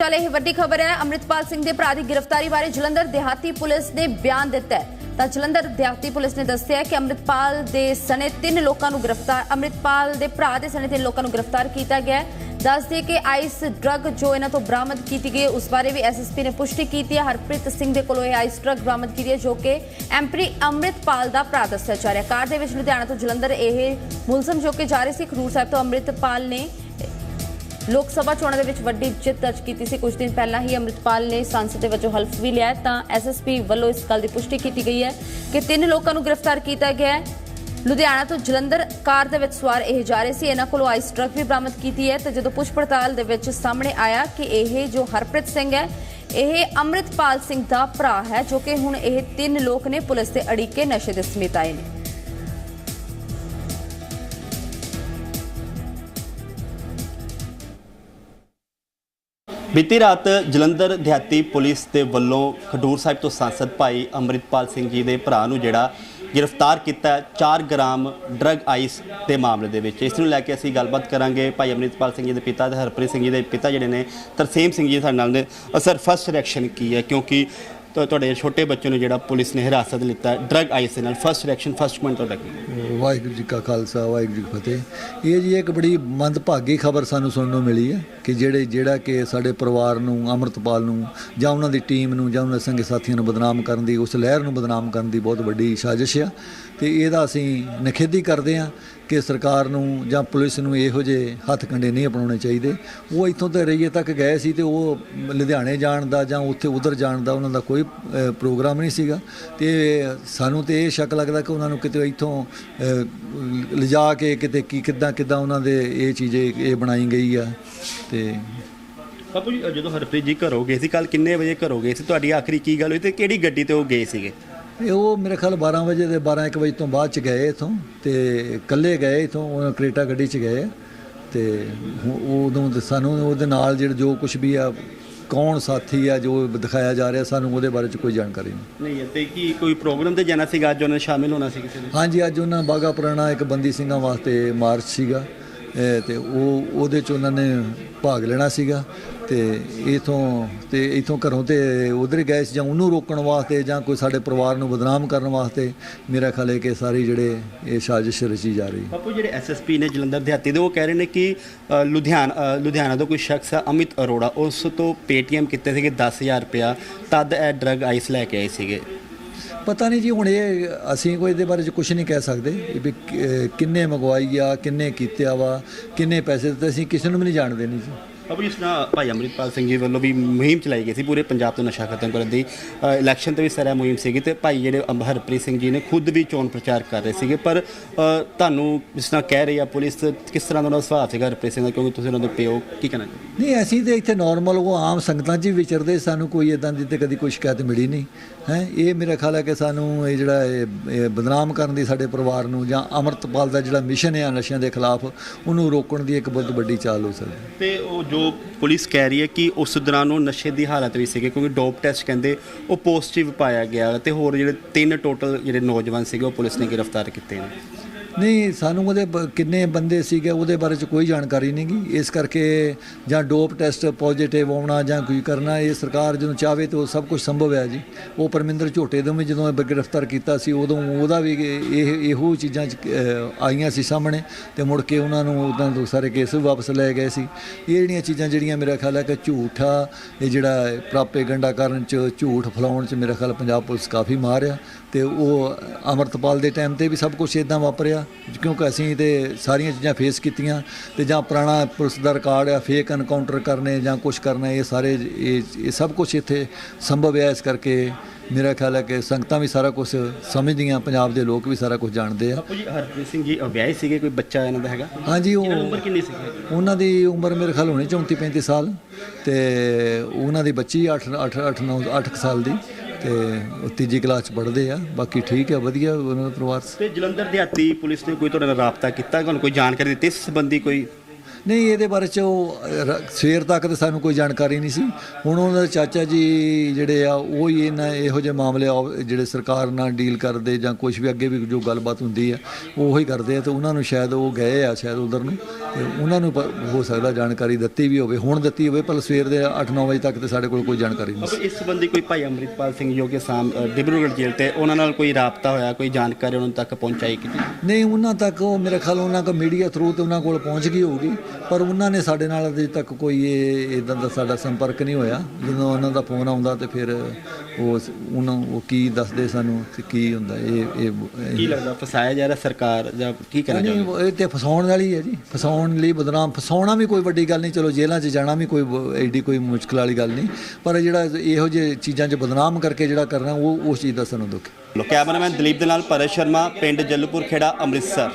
ਚੱਲ ਇਹ ਵੱਡੀ ਖਬਰ ਹੈ, ਅੰਮ੍ਰਿਤਪਾਲ ਸਿੰਘ ਦੇ ਭਰਾ ਦੀ ਗ੍ਰਿਫਤਾਰੀ ਬਾਰੇ ਜਲੰਧਰ ਦਿਹਾਤੀ ਪੁਲਿਸ ਨੇ ਬਿਆਨ ਦਿੱਤਾ ਤਾਂ ਜਲੰਧਰ ਦਿਹਾਤੀ ਪੁਲਿਸ ਨੇ ਦੱਸਿਆ ਕਿ ਅੰਮ੍ਰਿਤਪਾਲ ਦੇ ਸਣੇ ਤਿੰਨ ਲੋਕਾਂ ਨੂੰ ਗ੍ਰਿਫਤਾਰ, ਅੰਮ੍ਰਿਤਪਾਲ ਦੇ ਭਰਾ ਦੇ ਸਣੇ ਤਿੰਨ ਲੋਕਾਂ ਨੂੰ ਗ੍ਰਿਫਤਾਰ ਕੀਤਾ ਗਿਆ ਹੈ। ਕਿ ਆਈਸ ਡਰੱਗ ਜੋ ਇਹਨਾਂ ਤੋਂ ਬਰਾਮਦ ਕੀਤੀ ਗਈ ਉਸ ਬਾਰੇ ਵੀ ਐਸਐਸਪੀ ਨੇ ਪੁਸ਼ਟੀ ਕੀਤੀ ਹੈ। ਹਰਪ੍ਰੀਤ ਸਿੰਘ ਦੇ ਕੋਲੋਂ ਇਹ ਆਈਸ ਡਰੱਗ ਬਰਾਮਦ ਕੀਤੀ ਹੈ, ਜੋ ਕਿ ਐਮਪੀ ਅੰਮ੍ਰਿਤਪਾਲ ਦਾ ਭਰਾ ਦੱਸਿਆ ਜਾ ਰਿਹਾ ਕਾਰ ਦੇ ਵਿੱਚ ਲੁਧਿਆਣਾ ਤੋਂ ਜਲੰਧਰ ਇਹ ਮੁਲਜ਼ਮ ਜੋ ਕਿ ਜਾ ਰਹੇ ਸੀ ਖਰੂਰ ਸਾਹਿਬ ਤੋਂ ਅੰਮ੍ਰਿਤਪਾਲ ਨੇ ਲੋਕ ਸਭਾ ਚੋਣਾਂ ਦੇ ਵਿੱਚ ਵੱਡੀ ਜਿੱਤ ਦਰਜ ਕੀਤੀ ਸੀ। ਕੁਝ ਦਿਨ ਪਹਿਲਾਂ ਹੀ ਅੰਮ੍ਰਿਤਪਾਲ ਨੇ ਸੰਸਦ ਦੇ ਵਜੋਂ ਹਲਫ ਵੀ ਲਿਆ ਹੈ। ਤਾਂ ਐਸਐਸਪੀ ਵੱਲੋਂ ਇਸ ਗੱਲ ਦੀ ਪੁਸ਼ਟੀ ਕੀਤੀ ਗਈ ਹੈ ਕਿ ਤਿੰਨ ਲੋਕਾਂ ਨੂੰ ਗ੍ਰਿਫਤਾਰ ਕੀਤਾ ਗਿਆ ਹੈ। ਲੁਧਿਆਣਾ ਤੋਂ ਜਲੰਧਰ ਕਾਰ ਦੇ ਵਿੱਚ ਸਵਾਰ ਇਹ ਜਾ ਰਹੇ ਸੀ। ਇਹਨਾਂ ਕੋਲੋਂ ਆਈਸ ਟਰੱਕ ਵੀ ਬਰਾਮਦ ਕੀਤੀ ਹੈ ਤੇ ਜਦੋਂ ਪੁੱਛ ਪੜਤਾਲ ਦੇ ਵਿੱਚ ਸਾਹਮਣੇ ਆਇਆ ਕਿ ਇਹ ਜੋ ਹਰਪ੍ਰੀਤ ਸਿੰਘ ਹੈ, ਇਹ ਅੰਮ੍ਰਿਤਪਾਲ ਸਿੰਘ ਦਾ ਭਰਾ ਹੈ, ਜੋ ਕਿ ਹੁਣ ਇਹ ਤਿੰਨ ਲੋਕ ਨੇ ਪੁਲਿਸ ਦੇ ਅੜੀਕੇ ਨਸ਼ੇ ਦੇ ਸਮੇਤ ਆਏ ਨੇ। ਬੀਤੀ ਰਾਤ ਜਲੰਧਰ ਦਿਹਾਤੀ ਪੁਲਿਸ ਦੇ ਵੱਲੋਂ ਖਡੂਰ ਸਾਹਿਬ ਤੋਂ ਸੰਸਦ ਭਾਈ ਅੰਮ੍ਰਿਤਪਾਲ ਸਿੰਘ ਜੀ ਦੇ ਭਰਾ ਨੂੰ ਜਿਹੜਾ ਗ੍ਰਿਫਤਾਰ ਕੀਤਾ ਹੈ 4 ਗ੍ਰਾਮ ਡਰੱਗ ਆਈਸ ਦੇ ਮਾਮਲੇ ਦੇ ਵਿੱਚ। ਇਸ ਨੂੰ ਲੈ ਕੇ ਅਸੀਂ ਗੱਲਬਾਤ ਕਰਾਂਗੇ ਭਾਈ ਅੰਮ੍ਰਿਤਪਾਲ ਸਿੰਘ ਜੀ ਦੇ ਪਿਤਾ ਤੇ ਹਰਪ੍ਰੀਤ ਸਿੰਘ ਜੀ ਦੇ ਪਿਤਾ ਜਿਹੜੇ ਨੇ ਤਰਸੇਮ ਸਿੰਘ ਜੀ ਸਾਡੇ ਨਾਲ ਨੇ। ਅ, ਸਰ ਫਸਟ ਰਿਐਕਸ਼ਨ ਕੀ ਹੈ? ਕਿਉਂਕਿ ਤੁਹਾਡੇ ਛੋਟੇ ਬੱਚੇ ਨੂੰ ਜਿਹੜਾ ਪੁਲਿਸ ਨੇ ਹਿਰਾਸਤ ਲਿੱਤਾ ਡਰੱਗ ਆਈਸ ਦੇ ਨਾਲ ਫਸਟ ਰਿਐਕਸ਼ਨ ਫਸਟ ਪੁਆਇੰਟ ਤੁਹਾਡਾ ਕੀ? ਵਾਹਿਗੁਰੂ ਜੀ ਕਾ ਖਾਲਸਾ, ਵਾਹਿਗੁਰੂ ਜੀ ਕੀ ਫਤਿਹ। ਇਹ ਜੀ ਇੱਕ ਬੜੀ ਮੰਦਭਾਗੀ ਖਬਰ ਸਾਨੂੰ ਸੁਣਨ ਨੂੰ ਮਿਲੀ ਹੈ ਕਿ ਜਿਹੜੇ, ਜਿਹੜਾ ਕਿ ਸਾਡੇ ਪਰਿਵਾਰ ਨੂੰ, ਅੰਮ੍ਰਿਤਪਾਲ ਨੂੰ, ਜਾਂ ਉਹਨਾਂ ਦੀ ਟੀਮ ਨੂੰ, ਜਾਂ ਉਹਨਾਂ ਦੇ ਸੰਗੀ ਸਾਥੀਆਂ ਨੂੰ ਬਦਨਾਮ ਕਰਨ ਦੀ, ਉਸ ਲਹਿਰ ਨੂੰ ਬਦਨਾਮ ਕਰਨ ਦੀ ਬਹੁਤ ਵੱਡੀ ਸਾਜ਼ਿਸ਼ ਆ। ਤੇ ਇਹਦਾ ਅਸੀਂ ਨਿਖੇਧੀ ਕਰਦੇ ਹਾਂ ਕਿ ਸਰਕਾਰ ਨੂੰ ਜਾਂ ਪੁਲਿਸ ਨੂੰ ਇਹੋ ਜਿਹੇ ਹੱਥ ਕੰਡੇ ਨਹੀਂ ਅਪਣਾਉਣੇ ਚਾਹੀਦੇ। ਉਹ ਇੱਥੋਂ ਤੇ ਰਈਏ ਤੱਕ ਗਏ ਸੀ ਤੇ ਉਹ ਲੁਧਿਆਣੇ ਜਾਣ ਦਾ ਜਾਂ ਉੱਥੇ ਉਧਰ ਜਾਣ ਦਾ ਉਹਨਾਂ ਦਾ ਕੋਈ ਪ੍ਰੋਗਰਾਮ ਨਹੀਂ ਸੀਗਾ। ਤੇ ਸਾਨੂੰ ਤੇ ਇਹ ਸ਼ੱਕ ਲੱਗਦਾ ਕਿ ਉਹਨਾਂ ਨੂੰ ਕਿਤੇ ਇੱਥੋਂ ਲਿਜਾ ਕੇ ਕਿਤੇ ਕੀ ਕਿੱਦਾਂ ਕਿੱਦਾਂ ਉਹਨਾਂ ਦੇ ਇਹ ਚੀਜ਼ ਇਹ ਇਹ ਬਣਾਈ ਗਈ ਆ ਤੇ ਬਾਪੂ ਜੀ, ਜਦੋਂ ਹਰਪ੍ਰੀਤ ਜੀ ਘਰੋਂ ਗਏ ਸੀ ਕੱਲ ਕਿੰਨੇ ਵਜੇ ਘਰੋਂ ਗਏ ਸੀ? ਤੁਹਾਡੀ ਆਖਰੀ ਕੀ ਗੱਲ ਹੋਈ ਤੇ ਕਿਹੜੀ ਗੱਡੀ ਤੇ ਉਹ ਗਏ ਸੀਗੇ? ਇਹ ਉਹ ਮੇਰੇ ਖਿਆਲ 12 ਵਜੇ ਦੇ 12 1 ਵਜੇ ਤੋਂ ਬਾਅਦ ਚ ਗਏ ਇਥੋਂ ਤੇ ਇਕੱਲੇ ਗਏ ਇਥੋਂ ਉਹ ਕ੍ਰੇਟਾ ਗੱਡੀ ਚ ਗਏ ਤੇ ਉਦੋਂ ਸਾਨੂੰ ਉਹਦੇ ਨਾਲ ਜਿਹੜਾ ਜੋ ਕੁਝ ਵੀ ਆ ਕੌਣ ਸਾਥੀ ਆ ਜੋ ਦਿਖਾਇਆ ਜਾ ਰਿਹਾ ਸਾਨੂੰ ਉਹਦੇ ਬਾਰੇ ਚ ਕੋਈ ਜਾਣਕਾਰੀ ਨਹੀਂ। ਨਹੀਂ ਤੇ ਕੀ ਕੋਈ ਪ੍ਰੋਗਰਾਮ ਤੇ ਜਾਣਾ ਸੀਗਾ? ਅੱਜ ਉਹਨਾਂ ਸ਼ਾਮਿਲ ਹੋਣਾ ਸੀ ਕਿਸੇ ਨੇ ਹਾਂਜੀ ਅੱਜ ਉਹਨਾਂ ਬਾਗਾ ਪੁਰਾਣਾ ਇੱਕ ਬੰਦੀ ਸਿੰਘਾਂ ਵਾਸਤੇ ਮਾਰਚ ਸੀਗਾ ਤੇ ਉਹ ਉਹਦੇ ਚ ਉਹਨਾਂ ਨੇ ਭਾਗ ਲੈਣਾ ਸੀਗਾ। ਤੇ ਇਥੋਂ ਤੇ ਇਥੋਂ ਘਰੋਂ ਤੇ ਉਧਰ ਗਏ ਸੀ ਜਾਂ ਉਹਨੂੰ ਰੋਕਣ ਵਾਸਤੇ ਜਾਂ ਕੋਈ ਸਾਡੇ ਪਰਿਵਾਰ ਨੂੰ ਬਦਨਾਮ ਕਰਨ ਵਾਸਤੇ ਮੇਰਾ ਖਿਆਲ ਹੈ ਕਿ ਸਾਰੀ ਜਿਹੜੇ ਇਹ ਸਾਜ਼ਿਸ਼ ਰਚੀ ਜਾ ਰਹੀ ਬਾਪੂ ਜਿਹੜੇ ਐਸਐਸਪੀ ਨੇ ਜਲੰਧਰ ਦਿਹਾਤੀ ਦੇ ਉਹ ਕਹਿ ਰਹੇ ਨੇ ਕਿ ਲੁਧਿਆਣਾ ਲੁਧਿਆਣਾ ਦਾ ਕੋਈ ਸ਼ਖਸ ਹੈ ਅਮਿਤ ਅਰੋੜਾ ਉਸ ਤੋਂ ਪੇਟੀਐਮ ਕੀਤੇ ਸੀਗੇ 10000 ਰੁਪਇਆ ਤਦ ਇਹ ਡਰੱਗ ਆਈਸ ਲੈ ਕੇ ਆਏ ਸੀਗੇ। ਪਤਾ ਨਹੀਂ ਜੀ ਹੁਣ ਇਹ ਅਸੀਂ ਕੋਈ ਇਹਦੇ ਬਾਰੇ ਚ ਕੁਝ ਨਹੀਂ ਕਹਿ ਸਕਦੇ ਵੀ ਕਿੰਨੇ ਮੰਗਵਾਈ ਆ ਕਿੰਨੇ ਕੀਤਿਆ ਵਾ ਕਿੰਨੇ ਪੈਸੇ ਦਿੱਤੇ ਅਸੀਂ ਕਿਸੇ ਨੂੰ ਵੀ ਨਹੀਂ ਜਾਣਦੇ ਨਹੀਂ ਜੀ। ਬਾਪੂ ਜਿਸ ਤਰ੍ਹਾਂ ਭਾਈ ਅੰਮ੍ਰਿਤਪਾਲ ਸਿੰਘ ਜੀ ਵੱਲੋਂ ਵੀ ਮੁਹਿੰਮ ਚਲਾਈ ਗਈ ਸੀ ਪੂਰੇ ਪੰਜਾਬ ਤੋਂ ਨਸ਼ਾ ਖਤਮ ਕਰਨ ਦੀ। ਇਲੈਕਸ਼ਨ ਤੇ ਵੀ ਸਾਰਾ ਮੁਹਿੰਮ ਸੀਗੀ ਤੇ ਭਾਈ ਜਿਹੜੇ ਹਰਪ੍ਰੀਤ ਸਿੰਘ ਜੀ ਨੇ ਖੁਦ ਵੀ ਚੋਣ ਪ੍ਰਚਾਰ ਕਰ ਰਹੇ ਸੀਗੇ। ਪਰ ਤੁਹਾਨੂੰ ਜਿਸ ਤਰ੍ਹਾਂ ਕਹਿ ਰਹੀ ਆ ਪੁਲਿਸ ਕਿਸ ਤਰ੍ਹਾਂ ਦਾ ਉਹਨਾਂ ਦਾ ਸੁਭਾਅ ਸੀਗਾ ਹਰਪ੍ਰੀਤ ਸਿੰਘ ਦਾ ਕਿਉਂਕਿ ਤੁਸੀਂ ਉਹਨਾਂ ਦੇ ਪਿਓ ਕੀ ਕਹਿਣਾ ਨਹੀਂ ਅਸੀਂ ਤੇ ਇੱਥੇ ਨਾਰਮਲ ਉਹ ਆਮ ਸੰਗਤਾਂ 'ਚ ਵਿਚਰਦੇ ਸਾਨੂੰ ਕੋਈ ਇਦਾਂ ਦੀ ਤੇ ਕਦੀ ਕੋਈ ਸ਼ਿਕਾਇਤ ਮਿਲੀ ਨਹੀਂ। ਹੈ ਇਹ ਮੇਰਾ ਖਿਆਲ ਹੈ ਕਿ ਸਾਨੂੰ ਇਹ ਜਿਹੜਾ ਬਦਨਾਮ ਕਰਨ ਦੀ ਸਾਡੇ ਪਰਿਵਾਰ ਨੂੰ ਜਾਂ ਅਮਰਤਪਾਲ ਦਾ ਜਿਹੜਾ ਮਿਸ਼ਨ ਹੈ ਨਸ਼ਿਆਂ ਦੇ ਖਿਲਾਫ ਉਹਨੂੰ ਰੋਕਣ ਦੀ ਇੱਕ ਬਹੁਤ ਵੱਡੀ ਚਾਲ ਹੋ ਸਕਦੀ ਤੇ ਉਹ ਜੋ ਪੁਲਿਸ ਕਹਿ ਰਹੀ ਹੈ ਕਿ ਉਸ ਦੌਰਾਨ ਉਹ ਨਸ਼ੇ ਦੀ ਹਾਲਤ ਵਿੱਚ ਸੀਗੇ, ਕਿਉਂਕਿ ਡੋਪ ਟੈਸਟ ਕਹਿੰਦੇ ਉਹ ਪੋਜ਼ਿਟਿਵ ਪਾਇਆ ਗਿਆ ਤੇ ਹੋਰ ਜਿਹੜੇ ਤਿੰਨ ਟੋਟਲ ਜਿਹੜੇ ਨੌਜਵਾਨ ਸੀਗੇ, ਉਹ ਪੁਲਿਸ ਨੇ ਗ੍ਰਿਫਤਾਰ ਕੀਤੇ ਨੇ। ਨਹੀਂ ਸਾਨੂੰ ਉਹਦੇ ਬ- ਕਿੰਨੇ ਬੰਦੇ ਸੀਗੇ ਉਹਦੇ ਬਾਰੇ ਚ ਕੋਈ ਜਾਣਕਾਰੀ ਨਹੀਂ ਗੀ ਇਸ ਕਰਕੇ ਜਾਂ ਡੋਪ ਟੈਸਟ ਪੋਜ਼ਿਟਿਵ ਆਉਣਾ ਜਾਂ ਕੋਈ ਕਰਨਾ ਇਹ ਸਰਕਾਰ ਜਦੋਂ ਚਾਹਵੇ ਤਾਂ ਉਹ ਸਭ ਕੁਝ ਸੰਭਵ ਹੈ ਜੀ। ਉਹ ਪਰਮਿੰਦਰ ਝੋਟੇ ਨੂੰ ਵੀ ਜਦੋਂ ਗ੍ਰਿਫਤਾਰ ਕੀਤਾ ਸੀ ਉਦੋਂ ਉਹਦਾ ਵੀ ਇਹ ਇਹੋ ਚੀਜ਼ਾਂ ਚ, ਆਈਆਂ ਸੀ ਸਾਹਮਣੇ ਤੇ ਮੁੜ ਕੇ ਉਹਨਾਂ ਨੂੰ ਉਦੋਂ ਤੋਂ ਸਾਰੇ ਕੇਸ ਵੀ ਵਾਪਸ ਲੈ ਗਏ ਸੀ। ਇਹ ਜਿਹੜੀਆਂ ਚੀਜ਼ਾਂ ਜਿਹੜੀਆਂ ਮੇਰਾ ਖਿਆਲ ਹੈ ਕਿ ਝੂਠਾ ਇਹ ਜਿਹੜਾ ਪ੍ਰਾਪੇਗੰਡਾ ਕਰਨ ਚ ਝੂਠ ਫਲਾਉਣ ਚ ਮੇਰਾ ਖਿਆਲ ਪੰਜਾਬ ਪੁਲਿਸ ਕਾਫੀ ਮਾਰਿਆ ਆ ਤੇ ਉਹ ਅਮਰਤਪਾਲ ਦੇ ਟਾਈਮ ਤੇ ਵੀ ਸਭ ਕੁਝ ਇਦਾਂ ਵਾਪਰਿਆ। ਕਿਉਂਕਿ ਅਸੀਂ ਤੇ ਸਾਰੀਆਂ ਚੀਜ਼ਾਂ ਫੇਸ ਕੀਤੀਆਂ ਤੇ ਜਾਂ ਪੁਰਾਣਾ ਪੁਲਿਸ ਦਾ ਰਿਕਾਰਡ ਆ ਫੇਕ ਐਨਕਾਊਂਟਰ ਕਰਨੇ ਜਾਂ ਕੁਝ ਕਰਨਾ ਇਹ ਸਾਰੇ ਇਹ ਇਹ ਸਭ ਕੁਝ ਇੱਥੇ ਸੰਭਵ ਹੈ ਇਸ ਕਰਕੇ ਮੇਰਾ ਖਿਆਲ ਹੈ ਕਿ ਸੰਗਤਾਂ ਵੀ ਸਾਰਾ ਕੁਝ ਸਮਝਦੀਆਂ ਪੰਜਾਬ ਦੇ ਲੋਕ ਵੀ ਸਾਰਾ ਕੁਝ ਜਾਣਦੇ ਆ। ਬਾਪੂ ਜੀ ਹਰਪ੍ਰੀਤ ਸਿੰਘ ਜੀ ਵਿਆਹੇ ਸੀਗੇ ਕੋਈ ਬੱਚਾ ਇਹਨਾਂ ਦਾ ਹੈਗਾ? ਹਾਂਜੀ ਉਹ ਉਮਰ ਕਿੰਨੀ ਸੀਗੀ? ਉਹਨਾਂ ਦੀ ਉਮਰ ਮੇਰੇ ਖਿਆਲ ਹੋਣੀ 34 35 ਸਾਲ ਤੇ ਉਹਨਾਂ ਦੀ ਬੱਚੀ 8 8 8 9 8 ਸਾਲ ਦੀ। ਤੇ ਉਹ ਤੀਜੀ ਕਲਾਸ ਚ ਪੜ੍ਹਦੇ ਆ ਬਾਕੀ ਠੀਕ ਹੈ ਵਧੀਆ ਉਹਨਾਂ ਦਾ ਪਰਿਵਾਰ ਤੇ ਜਲੰਧਰ ਦਿਹਾਤੀ ਪੁਲਿਸ ਨੇ ਕੋਈ ਤੁਹਾਡੇ ਨਾਲ ਰਾਬਤਾ ਕੀਤਾ? ਤੁਹਾਨੂੰ ਕੋਈ ਜਾਣਕਾਰੀ ਦਿੱਤੀ ਇਸ ਸੰਬੰਧੀ ਕੋਈ? ਨਹੀਂ ਇਹਦੇ ਬਾਰੇ ਚ ਉਹ ਰ- ਸਵੇਰ ਤੱਕ ਤੇ ਸਾਨੂੰ ਕੋਈ ਜਾਣਕਾਰੀ ਨਹੀਂ ਸੀ। ਹੁਣ ਉਹਨਾਂ ਦੇ ਚਾਚਾ ਜੀ ਜਿਹੜੇ ਆ ਉਹ ਹੀ ਇਹਨਾਂ ਇਹੋ ਜਿਹੇ ਮਾਮਲੇ ਆ- ਜਿਹੜੇ ਸਰਕਾਰ ਨਾਲ ਡੀਲ ਕਰਦੇ ਜਾਂ ਕੁਝ ਵੀ ਅੱਗੇ ਵੀ ਜੋ ਗੱਲਬਾਤ ਹੁੰਦੀ ਆ ਉਹ ਹੀ ਕਰਦੇ ਆ ਤੇ ਉਹਨਾਂ ਨੂੰ ਸ਼ਾਇਦ ਉਹ ਗਏ ਆ ਸ਼ਾਇਦ ਉਧਰ ਨੂੰ। ਉਹਨਾਂ ਨੂੰ ਹੋ ਸਕਦਾ ਜਾਣਕਾਰੀ ਦਿੱਤੀ ਵੀ ਹੋਵੇ ਹੁਣ ਦਿੱਤੀ ਹੋਵੇ ਪਰ ਸਵੇਰ ਦੇ 8-9 ਵਜੇ ਤੱਕ ਤੇ ਸਾਡੇ ਕੋਲ ਕੋਈ ਜਾਣਕਾਰੀ ਨਹੀਂ ਸੀ। ਇਸ ਸੰਬੰਧੀ ਕੋਈ ਭਾਈ ਅੰਮ੍ਰਿਤਪਾਲ ਸਿੰਘ ਜੋ ਕਿ ਸਾਮ ਡਿਬਰੂਗੜ੍ਹ ਜੇਲ੍ਹ ਤੇ ਉਹਨਾਂ ਨਾਲ ਕੋਈ ਰਾਬਤਾ ਹੋਇਆ ਕੋਈ ਜਾਣਕਾਰੀ ਉਹਨਾਂ ਤੱਕ ਪਹੁੰਚਾਈ ਕੀਤੀ ਨਹੀਂ? ਉਹਨਾਂ ਤੱਕ ਉਹ ਮੇਰੇ ਖਿਆਲ ਉਹਨਾਂ ਕੋ ਮੀਡੀਆ ਥਰੂ ਤੇ ਉਹਨਾਂ ਕੋਲ ਪਹੁੰਚ ਗਈ ਹੋਊਗੀ ਪਰ ਉਹਨਾਂ ਨੇ ਸਾਡੇ ਨਾਲ ਅਜੇ ਤੱਕ ਕੋਈ ਇਹ ਇਦਾਂ ਦਾ ਸਾਡਾ ਸੰਪਰਕ ਨਹੀਂ ਹੋਇਆ। ਜਦੋਂ ਉਹਨਾਂ ਦਾ ਫੋਨ ਆਉਂਦਾ ਤੇ ਫਿਰ ਉਹ ਉਹਨਾਂ ਉਹ ਕੀ ਦੱਸਦੇ ਸਾਨੂੰ ਕਿ ਕੀ ਹੁੰਦਾ ਇਹ ਇਹ ਕੀ ਲੱਗਦਾ ਫਸਾਇਆ ਜਾ ਰਿਹਾ ਸਰਕਾਰ ਜਾਂ ਕੀ ਕਰਨਾ ਨਹੀਂ ਚਾਹੁੰਦੇ? ਇਹ ਤੇ ਫਸਾਉਣ ਵਾਲੀ ਹੈ ਜੀ। ਫਸਾਉਣ ਲਈ ਬਦਨਾਮ ਫਸਾਉਣਾ ਵੀ ਕੋਈ ਵੱਡੀ ਗੱਲ ਨਹੀਂ ਚਲੋ ਜੇਲ੍ਹਾਂ 'ਚ ਜਾਣਾ ਵੀ ਕੋਈ ਐਡੀ ਕੋਈ ਮੁਸ਼ਕਲ ਵਾਲੀ ਗੱਲ ਨਹੀਂ ਪਰ ਜਿਹੜਾ ਇਹੋ ਜਿਹੇ ਚੀਜ਼ਾਂ 'ਚ ਬਦਨਾਮ ਕਰਕੇ ਜਿਹੜਾ ਕਰਨਾ ਉਹ ਉਸ ਚੀਜ਼ ਦਾ ਸਾਨੂੰ ਦੁੱਖ ਕੈਮਰਾਮੈਨ ਦਲੀਪ ਦੇ ਨਾਲ ਭਰਤ ਸ਼ਰਮਾ ਪਿੰਡ ਜੱਲੂਪੁਰ ਖੇੜਾ ਅੰਮ੍ਰਿਤਸਰ।